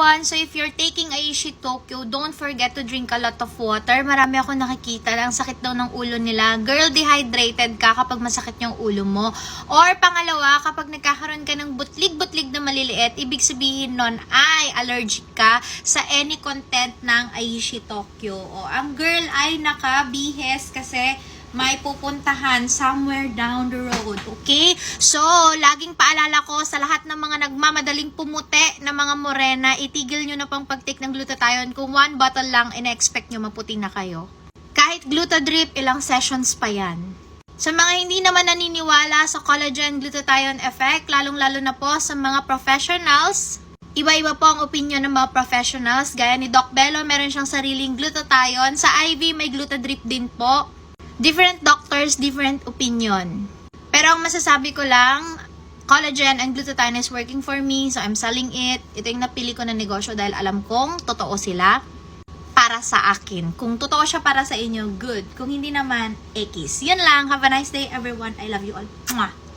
everyone! So if you're taking Aishi Tokyo, don't forget to drink a lot of water. Marami ako nakikita na ang sakit daw ng ulo nila. Girl, dehydrated ka kapag masakit yung ulo mo. Or pangalawa, kapag nagkakaroon ka ng butlig-butlig na maliliit, ibig sabihin nun ay allergic ka sa any content ng Aishi Tokyo. O ang girl ay nakabihes kasi may pupuntahan somewhere down the road. Okay? So, laging paalala ko sa lahat ng mga nagmamadaling pumuti na mga morena, itigil nyo na pang pag-take ng glutathione. Kung one bottle lang, ina-expect nyo maputi na kayo. Kahit glutadrip, ilang sessions pa yan. Sa mga hindi naman naniniwala sa collagen glutathione effect, lalong-lalo na po sa mga professionals, Iba-iba po ang opinion ng mga professionals. Gaya ni Doc Bello, meron siyang sariling glutathione. Sa IV, may glutadrip din po. Different doctors, different opinion. Pero ang masasabi ko lang, collagen and glutathione is working for me, so I'm selling it. Ito yung napili ko na negosyo dahil alam kong totoo sila para sa akin. Kung totoo siya para sa inyo, good. Kung hindi naman, X. Yan lang. Have a nice day, everyone. I love you all. Mwah!